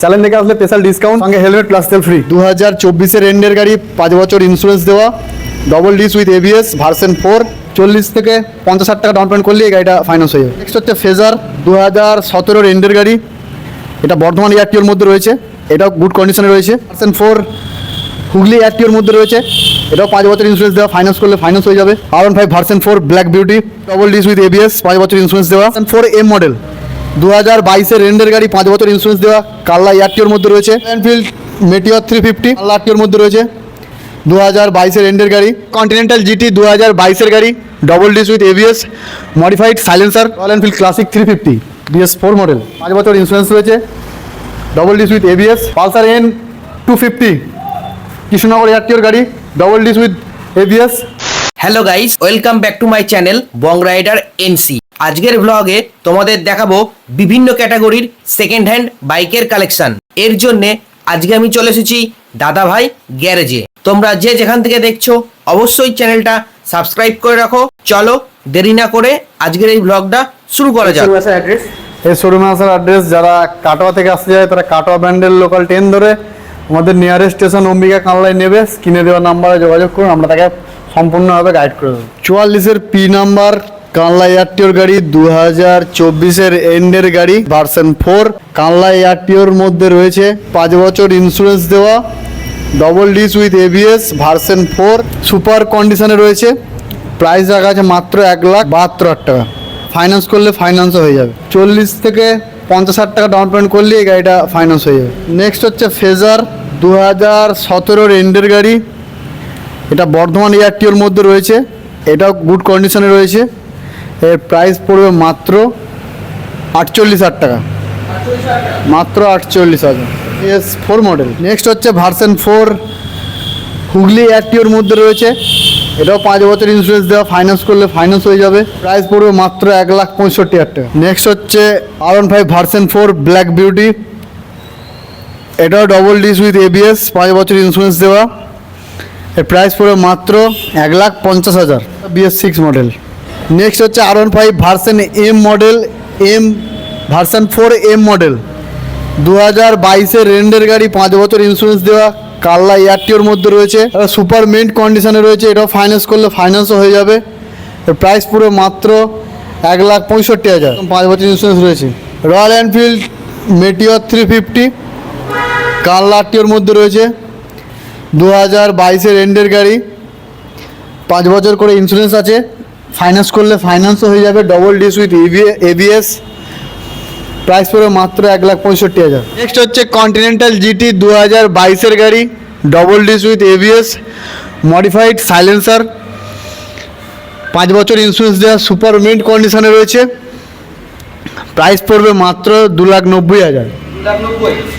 Challenge থেকে আসলে special discount সঙ্গে হেলমেট প্লাস তেল ফ্রি দু হাজার চব্বিশের এন্ডের গাড়ি, পাঁচ বছর ইন্স্যুরেন্স দেওয়া। Double disc with ABS version four চল্লিশ থেকে পঞ্চাশ হাজার টাকা ডাউন পেমেন্ট করলে এই গাড়িটা ফাইন্যান্স হয়ে যাবে। নেক্সট হচ্ছে ফেজার দু হাজার সতেরোর এন্ডের গাড়ি। এটা বর্ধমান এয়ারটিওর মধ্যে রয়েছে। এটাও গুড কন্ডিশনে রয়েছে। ভার্সন ফোর হুগলি এয়ারটিওর মধ্যে রয়েছে। এটাও পাঁচ বছর ইন্স্যুরেন্স দেওয়া। ফাইন্যান্স করলে ফাইন্যান্স হয়ে যাবে। আর five version four black beauty double disc with ABS পাঁচ বছর ইন্স্যুরেন্স দেওয়া। ফোর এম মডেল দু হাজার বাইশের রেন্ডের গাড়ি পাঁচ বছর ইন্স্যুরেন্স দেওয়া। কাল্লা এয়ারটিওর মধ্যে রয়েছে। এনফিল্ড মেটিওর থ্রি ফিফটি কাল্লা এয়ারটিওর মধ্যে রয়েছে। দু হাজার বাইশের এন্ডের গাড়ি কন্টিনেন্টাল জিটি দু হাজার বাইশের গাড়ি double disc with ABS modified silencer Royal Enfield Classic three fifty BS four model পাঁচ বছর ইন্স্যুরেন্স রয়েছে। Double disc with ABS Pulsar N two fifty Krishnanagar এয়ারটিওর গাড়ি double disc with ABS hello guys welcome back to my channel Bong rider NC আজকের ব্লগে তোমাদের দেখাবো বিভিন্ন ক্যাটাগরির সেকেন্ড হ্যান্ড বাইকের কালেকশন এর জন্য আজকে আমি চলে এসেছি দাদা ভাই গ্যারেজে। তোমরা যে যেখান থেকে দেখছ অবশ্যই চ্যানেলটা সাবস্ক্রাইব করে রাখো। চলো দেরি না করে আজকের এই ব্লগটা শুরু করা যাক। অ্যাড্রেস এই শোরুমে আসার অ্যাড্রেস যারা কাটোয়া থেকে আসতে যায় তারা কাটোয়া ব্যান্ডেল লোকাল ট্রেন ধরে আমাদের নিয়ারেস্ট স্টেশন অম্বিকা কানলায় নেবে। স্ক্রিনে দেওয়া নাম্বারে যোগাযোগ করুন আমরা তাকে সম্পূর্ণভাবে গাইড করে দেবো। চুয়াল্লিশের পি নাম্বার কানলা এয়ারটিওর গাড়ি দু হাজার চব্বিশের এন্ডের গাড়ি ভার্সন ফোর। কানলা এয়ারটিওর মধ্যে রয়েছে পাঁচ বছর ইন্স্যুরেন্স দেওয়া double disc with ABS version four. Super কন্ডিশনে রয়েছে প্রাইস রাখা আছে মাত্র এক লাখ বাহাত্তর হাজার টাকা। ফাইন্যান্স করলে ফাইন্যান্সও হয়ে যাবে। চল্লিশ থেকে পঞ্চাশ হাজার টাকা ডাউন পেমেন্ট করলে এই গাড়িটা ফাইন্যান্স হয়ে যাবে। নেক্সট হচ্ছে ফেজার দু হাজার সতেরোর এন্ডের গাড়ি। এটা বর্ধমান এয়ারটিওর মধ্যে রয়েছে। এটাও গুড কন্ডিশনে রয়েছে। এর প্রাইস পড়বে মাত্র আটচল্লিশ হাজার টাকা। মাত্র আটচল্লিশ হাজার। এস ফোর মডেল নেক্সট হচ্ছে ভার্সন ফোর হুগলি এয়ারটিওর মধ্যে রয়েছে। এটাও পাঁচ বছর ইন্স্যুরেন্স দেওয়া ফাইন্যান্স করলে ফাইন্যান্স হয়ে যাবে। প্রাইস পড়বে মাত্র এক লাখ পঁয়ষট্টি হাজার টাকা। নেক্সট হচ্ছে R one five version four black beauty এটাও ডবল ডিস উইথ এবিএস পাঁচ বছর ইন্স্যুরেন্স দেওয়া। এর প্রাইস পড়বে মাত্র এক লাখ পঞ্চাশ হাজার। বিএস সিক্স মডেল নেক্সট হচ্ছে R one five version M model M version four M model দু হাজার বাইশের রেন্ডের গাড়ি, পাঁচ বছর ইন্স্যুরেন্স দেওয়া। কাল্লা এয়ারটিওর মধ্যে রয়েছে। সুপার মেন্ট কন্ডিশনে রয়েছে। এটাও ফাইন্যান্স করলে ফাইন্যান্সও হয়ে যাবে। প্রাইস পুরো মাত্র এক লাখ পঁয়ষট্টি হাজার। পাঁচ বছর ইন্স্যুরেন্স রয়েছে। Royal Enfield Meteor three fifty কাল্লা আরটিওর মধ্যে রয়েছে। দু হাজার বাইশের রেন্ডের গাড়ি। পাঁচ বছর করে ইন্স্যুরেন্স আছে। ফাইন্যান্স করলে ফাইন্যান্সও হয়ে যাবে double disc with ABS price পড়বে মাত্র এক লাখ পঁয়ষট্টি হাজার। নেক্সট হচ্ছে কন্টিনেন্টাল জিটি দু হাজার বাইশের গাড়ি double disc with ABS modified silencer পাঁচ বছর ইন্স্যুরেন্স দেওয়া সুপার মিন্ট কন্ডিশনে রয়েছে। প্রাইস পড়বে মাত্র দু লাখ নব্বই হাজার।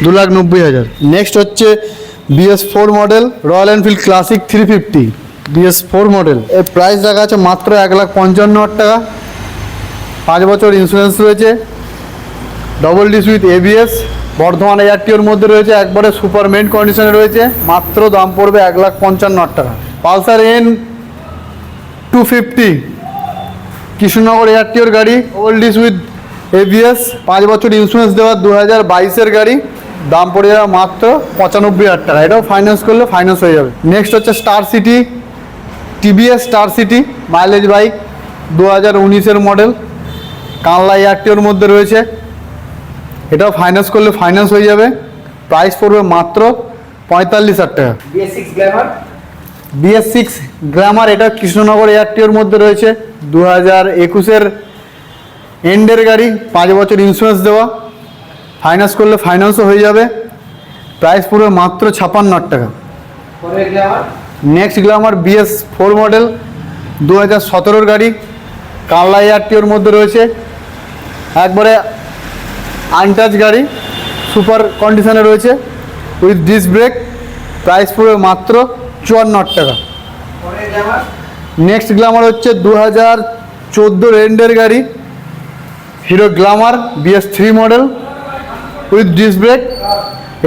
দু লাখ নব্বই। হাজার। নেক্সট হচ্ছে BS four model Royal Enfield Classic three fifty BS four model এর প্রাইস রাখা আছে মাত্র এক লাখ পঞ্চান্ন হাজার টাকা। পাঁচ বছর ইন্স্যুরেন্স রয়েছে। Double disc with ABS Bardhaman এয়ারটিওর মধ্যে রয়েছে। একবারে সুপার মেন্ট কন্ডিশনে রয়েছে। মাত্র দাম পড়বে এক লাখ পঞ্চান্ন হাজার টাকা। Pulsar N two fifty Krishnanagar এয়ারটিওর গাড়ি। ডবল ডিস উইথ এবিএস পাঁচ বছর ইন্স্যুরেন্স দেওয়া দু হাজার বাইশের গাড়ি। দাম পড়ে যাবে মাত্র পঁচানব্বই হাজার টাকা। এটাও ফাইন্যান্স করলে ফাইন্যান্স হয়ে যাবে। নেক্সট হচ্ছে Star City TVS Star City mileage bike দু হাজার উনিশের মডেল কানলা এয়ারটিওর মধ্যে রয়েছে। এটাও ফাইন্যান্স করলে ফাইন্যান্স হয়ে যাবে। প্রাইস পড়বে মাত্র পঁয়তাল্লিশ হাজার টাকা। বিএস সিক্স গ্রামার এটা কৃষ্ণনগর এয়ারটিওর মধ্যে রয়েছে। দু হাজার একুশের এন্ডের গাড়ি পাঁচ বছর ইন্স্যুরেন্স দেওয়া। ফাইন্যান্স করলে ফাইন্যান্সও হয়ে যাবে। প্রাইস পুরো মাত্র ছাপান্ন হাজার টাকা। Next Glamour BS four model দু হাজার সতেরোর গাড়ি কানলা এয়ারটিওর মধ্যে রয়েছে। একবারে আনটাচ গাড়ি সুপার কন্ডিশনে রয়েছে। উইথ ডিস ব্রেক প্রাইস পুরো মাত্র চুয়ান্ন টাকা। নেক্সট গ্লামার হচ্ছে দু হাজার চোদ্দ রেন্ডের গাড়ি Hero Glamour BS three model with disc brake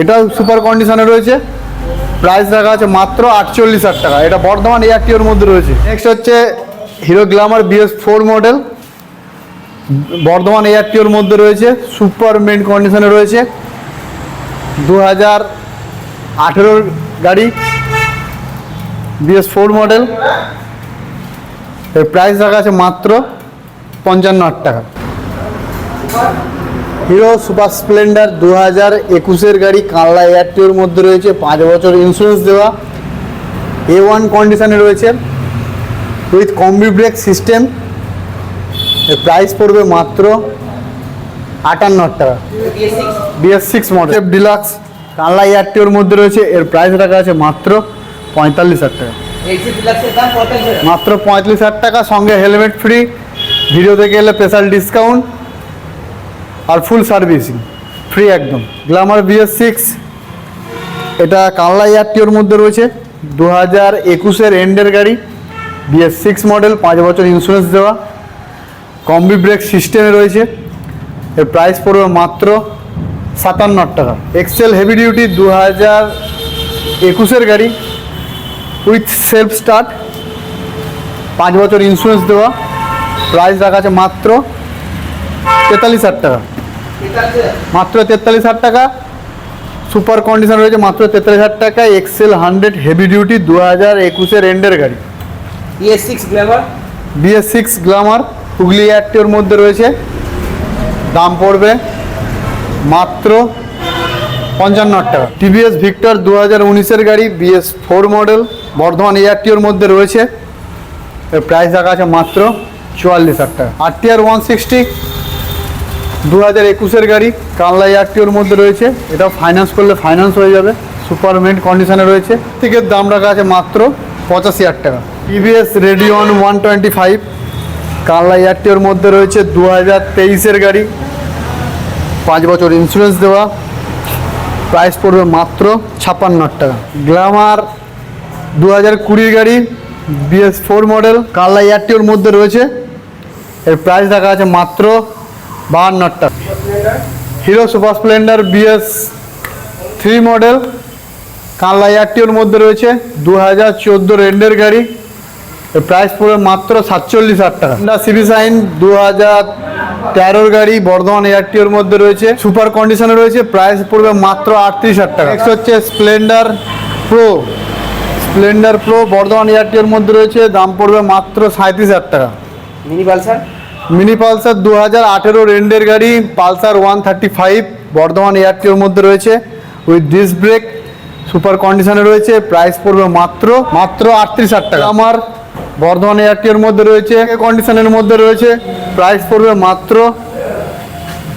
এটাও সুপার কন্ডিশনে রয়েছে। প্রাইস রাখা আছে মাত্র আটচল্লিশ হাজার টাকা। এটা বর্ধমান এয়ারটিওর মধ্যে রয়েছে। নেক্সট হচ্ছে Hero Glamour BS four model Bardhaman এয়ারটিওর মধ্যে রয়েছে। সুপার মেন কন্ডিশনে রয়েছে। দু হাজার আঠেরোর গাড়ি। বিএস ফোর মডেল এর প্রাইস রাখা আছে মাত্র পঞ্চান্ন হাজার টাকা। হিরো সুপার স্প্লেন্ডার দু হাজার একুশের গাড়ি কানলা এয়ারটিওর মধ্যে রয়েছে পাঁচ বছর ইন্স্যুরেন্স দেওয়া। এ ওয়ান কন্ডিশনে রয়েছে উইথ কম্বি ব্রেক সিস্টেম এর প্রাইস পড়বে মাত্র আটান্ন হাজার টাকা। বিএস সিক্স মডেল ডিলাক্স কানলা এয়ারটিওর মধ্যে রয়েছে এর প্রাইস রাখা আছে মাত্র পঁয়তাল্লিশ হাজার টাকা। মাত্র পঁয়তাল্লিশ হাজার টাকা সঙ্গে হেলমেট ফ্রি ভিডিও থেকে এলে স্পেশাল ডিসকাউন্ট আর ফুল সার্ভিসিং ফ্রি একদম। গ্ল্যামার বিএস সিক্স এটা কানলা এয়ারটিওর মধ্যে রয়েছে। দু হাজার একুশের এন্ডের গাড়ি বিএস সিক্স মডেল পাঁচ বছর ইন্স্যুরেন্স দেওয়া। কম্বি ব্রেক সিস্টেমে রয়েছে। এর প্রাইস পড়বে মাত্র সাতান্ন টাকা। এক্সেল হেভি ডিউটি দু হাজার একুশের গাড়ি উইথ সেলফ স্টার্ট পাঁচ বছর ইন্স্যুরেন্স দেওয়া। প্রাইস রাখা আছে মাত্র তেতাল্লিশ হাজার টাকা। মাত্র তেতাল্লিশ হাজার টাকা। সুপার কন্ডিশন রয়েছে মাত্র তেতাল্লিশ হাজার টাকা। এক্সেল হান্ড্রেড হেভি ডিউটি দু হাজার একুশের এন্ডের গাড়ি। BS six Glamour BS six Glamour Hooghly এয়ারটিওর মধ্যে রয়েছে। দাম পড়বে মাত্র পঞ্চান্ন হাজার টাকা। টিভিএস ভিক্টর দু হাজার উনিশের গাড়ি বিএস ফোর মডেল বর্ধমান এয়ারটিওর মধ্যে রয়েছে। এর প্রাইস রাখা আছে মাত্র চুয়াল্লিশ হাজার টাকা। আর টিআর ওয়ান সিক্সটি দু হাজার একুশের গাড়ি কানলা এয়ারটিওর মধ্যে রয়েছে। এটাও ফাইন্যান্স করলে ফাইন্যান্স হয়ে যাবে। সুপারমেন্ট কন্ডিশনে রয়েছে। টিকের দাম রাখা আছে মাত্র পঁচাশি হাজার টাকা। TVS Radeon one twenty five কানলা এয়ারটিওর মধ্যে রয়েছে দু হাজার তেইশের গাড়ি। পাঁচ বছর ইন্স্যুরেন্স দেওয়া। প্রাইস পড়বে মাত্র ছাপ্পান্ন হাজার টাকা। গ্ল্যামার দু হাজার কুড়ির গাড়ি বিএস ফোর মডেল কানলা এয়ারটিওর মধ্যে রয়েছে। এর প্রাইস রাখা আছে মাত্র বাহান্ন হাজার টাকা Hero Super Splendor BS three model কানলা এয়ারটিওর মধ্যে রয়েছে দু হাজার চোদ্দ রেন্ডের গাড়ি। প্রাইস পড়বে মাত্র সাতচল্লিশ হাজার টাকা। হন্ডা সিবি সাইন দু হাজার তেরোর গাড়ি বর্ধমান এয়ারটিওর মধ্যে রয়েছে। সুপার কন্ডিশনে রয়েছে প্রাইস পড়বে মাত্র আটত্রিশ হাজার টাকা। নেক্সট হচ্ছে Splendor Pro Splendor Pro Bardhaman এয়ারটিওর মধ্যে রয়েছে, দাম পড়বে মাত্র সাঁত্রিশ হাজার টাকা। মিনি পালসার মিনি পালসার দু হাজার আঠেরো রেন্ডের গাড়ি, Pulsar one thirty five, Bardhaman এয়ারটিওর মধ্যে রয়েছে। উইথ ডিস্ক ব্রেক সুপার কন্ডিশনে রয়েছে প্রাইস পড়বে মাত্র মাত্র আটত্রিশ হাজার টাকা। আমার বর্ধমান এয়ারটিওর মধ্যে রয়েছে কন্ডিশনের মধ্যে রয়েছে প্রাইস পড়বে মাত্র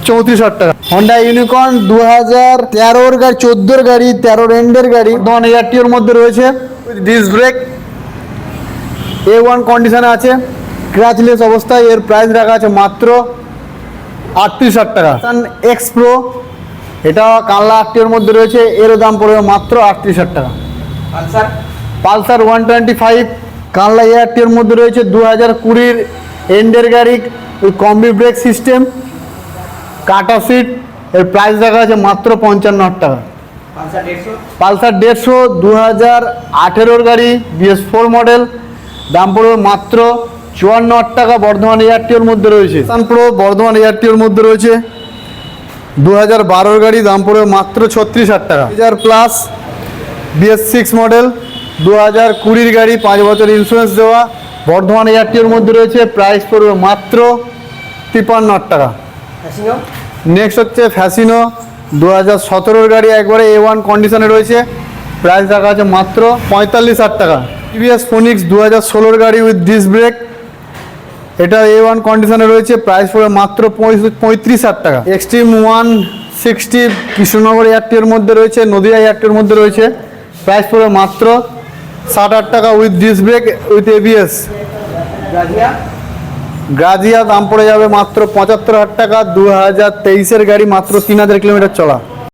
চৌত্রিশ হাজার টাকা। হন্ডা ইউনিকর্ন দু হাজার তেরোর গাড়ি, চোদ্দোর গাড়ি, তেরো রেন্ডের গাড়ি বর্ধমান এয়ারটিওর মধ্যে রয়েছে। ডিস্ক ব্রেক এ ওয়ান কন্ডিশনে আছে। ক্র্যাচলেস অবস্থায় এর প্রাইস রাখা আছে মাত্র আটত্রিশ হাজার টাকা। এক্স প্রো এটা কানলা আটটির মধ্যে রয়েছে এর দাম পড়বে মাত্র আটত্রিশ হাজার টাকা। Pulsar Pulsar one twenty five কানলা এয়ারটির মধ্যে রয়েছে দু হাজার কুড়ির এন্ডের গাড়ি ওই কম্বি ব্রেক সিস্টেম কাটা সিট এর প্রাইস রাখা আছে মাত্র পঞ্চান্ন হাজার টাকা। পালসার দেড়শো? দু হাজার আঠেরোর গাড়ি বিএস ফোর মডেল দাম পড়বে মাত্র চুয়ান্ন হাজার টাকা বর্ধমান এয়ারটিওর মধ্যে রয়েছে। প্রো বর্ধমান এয়ারটিওর মধ্যে রয়েছে। দু হাজার বারোর গাড়ি দাম পড়বে মাত্র ছত্রিশ হাজার টাকা। হাজার প্লাস বিএস সিক্স মডেল দু হাজার কুড়ির গাড়ি পাঁচ বছর ইন্স্যুরেন্স দেওয়া। বর্ধমান এয়ারটিওর মধ্যে রয়েছে প্রাইস পড়বে মাত্র তিপ্পান্ন হাজার টাকা। ফ্যাসিনো নেক্সট হচ্ছে ফ্যাসিনো দু হাজার সতেরোর গাড়ি একবারে এ ওয়ান কন্ডিশনে রয়েছে। প্রাইস রাখা আছে মাত্র পঁয়তাল্লিশ হাজার টাকা। টিভিএস ফোনিক্স দু হাজার ষোলোর গাড়ি উইথ ডিস ব্রেক এটা এ ওয়ান কন্ডিশনে রয়েছে প্রাইস পড়বে মাত্র পঁয়ত্রিশ হাজার টাকা। এক্সট্রিম ওয়ান সিক্সটি কৃষ্ণনগর এয়ারটির মধ্যে রয়েছে নদীয়া এয়ারটির মধ্যে রয়েছে। প্রাইস পড়বে মাত্র ষাট হাজার টাকা with disc brake with ABS Grazia দাম পড়ে যাবে মাত্র পঁচাত্তর হাজার টাকা দু হাজার তেইশের গাড়ি মাত্র তিন হাজার কিলোমিটার চলা।